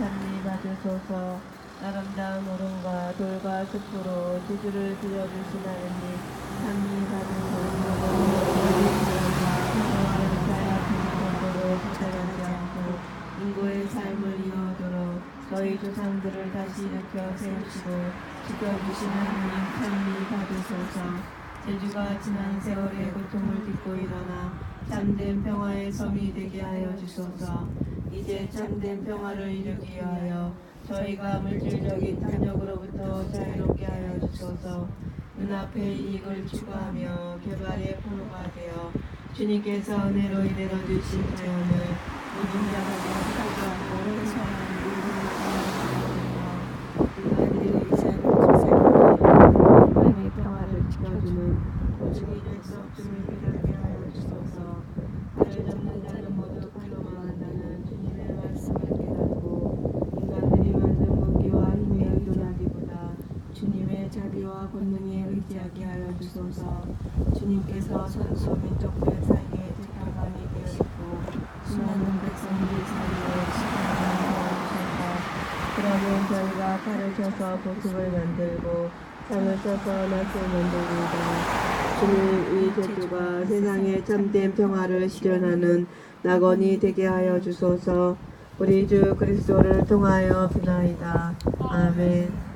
하나님 받으소서 아름다운 오름과 돌과 숲으로 지주를 들려주신 하나님 하나님 받으소서 인구의 삶을 이어도록 너희 조상들을 다시 일으켜 세우시고 지켜주신 하나님 찬미 받으소서 제주가 지난 세월의 고통을 딛고 일어나 잠든 평화의 섬이 되게 하여 주소서. 이제 참된 평화를 이루기 위하여 저희가 물질적인 탐욕으로부터 자유롭게 하여 주소서. 눈앞의 이익을 추구하며 개발의 포로가 되어 주님께서 은혜로 인해 주신 자연을 모든 자가 사과하고 회사하는 하나님의 평화를 지켜주는 오직이 될수 없음을 깨닫게 자비와 권능에 의지하게 하여 주소서. 주님께서 선수 민족들 사이에 택함이 되었고 수많은 백성들 사이에 시간을 주셨다 그러면 저희가 칼을 쳐서 보습을 만들고 창을 써서 낫을 만들리이다. 주님 이 제주가 세상에 참된 평화를 실현하는 낙원이 되게 하여 주소서. 우리 주 그리스도를 통하여 비나이다. 아멘